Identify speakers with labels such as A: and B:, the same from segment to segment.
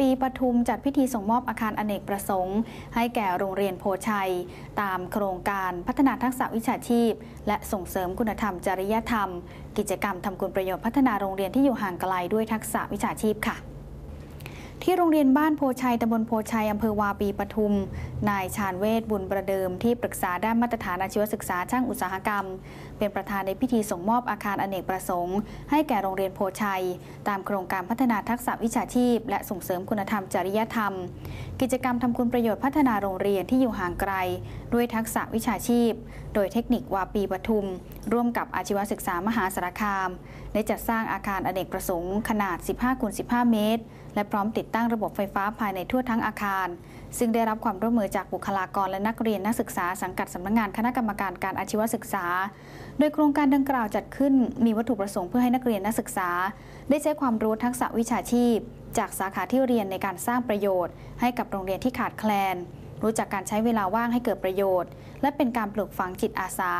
A: ปีปทุมจัดพิธีส่งมอบอาคารอเนกประสงค์ ให้แก่โรงเรียนโพชัย ตามโครงการพัฒนาทักษะวิชาชีพ และส่งเสริมคุณธรรมจริยธรรม กิจกรรมทำคุณประโยชน์พัฒนาโรงเรียนที่อยู่ห่างไกลด้วยทักษะวิชาชีพค่ะ ที่โรงเรียนบ้านโพชัยตำบลโพชัยอำเภอวาปีปทุม นายชาญเวทบุญประเดิม ที่ปรึกษาด้านมาตรฐานอาชีวศึกษาช่างอุตสาหกรรม เป็นประธานในพิธีส่งมอบอาคารอเนกประสงค์ ให้แก่โรงเรียนโพชัย ตามโครงการพัฒนาทักษะวิชาชีพ และส่งเสริมคุณธรรมจริยธรรม กิจกรรมทำคุณประโยชน์พัฒนาโรงเรียนที่อยู่ห่างไกล ด้วยทักษะวิชาชีพ โดยเทคนิควาปีปทุม ร่วมกับอาชีวศึกษามหาสารคามได้จัดสร้างอาคารอเนกประสงค์ขนาด 15คูณ15 เมตร และพร้อมติดตั้งระบบไฟฟ้าภายในทั่วทั้งอาคาร ซึ่งได้รับความร่วมมือจากบุคลากรและนักเรียนนักศึกษาสังกัดสำนักงงานคณะกรรมการการอาชีวศึกษา โดยโครงการดังกล่าวจัดขึ้นมีวัตถุประสงค์เพื่อให้นักเรียนนักศึกษา ได้ใช้ความรู้ทักษะวิชาชีพ จากสาขาที่เรียนในการสร้างประโยชน์ ให้กับโรงเรียนที่ขาดแคลน รู้จักการใช้เวลาว่างให้เกิดประโยชน์ และเป็นการปลูกฝังจิตอาสา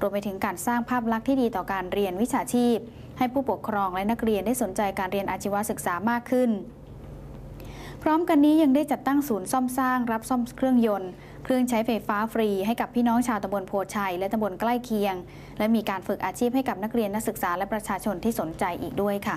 A: รวมไปถึงการสร้างภาพลักษณ์ที่ดีต่อการเรียนวิชาชีพ ให้ผู้ปกครองและนักเรียนได้สนใจการเรียนอาชีวศึกษามากขึ้น พร้อมกันนี้ยังได้จัดตั้งศูนย์ซ่อมสร้างรับซ่อมเครื่องยนต์ เครื่องใช้ไฟฟ้าฟรีให้กับพี่น้องชาวตำบลโพชัย และตำบลใกล้เคียง และมีการฝึกอาชีพให้กับนักเรียนนักศึกษาและประชาชนที่สนใจอีกด้วยค่ะ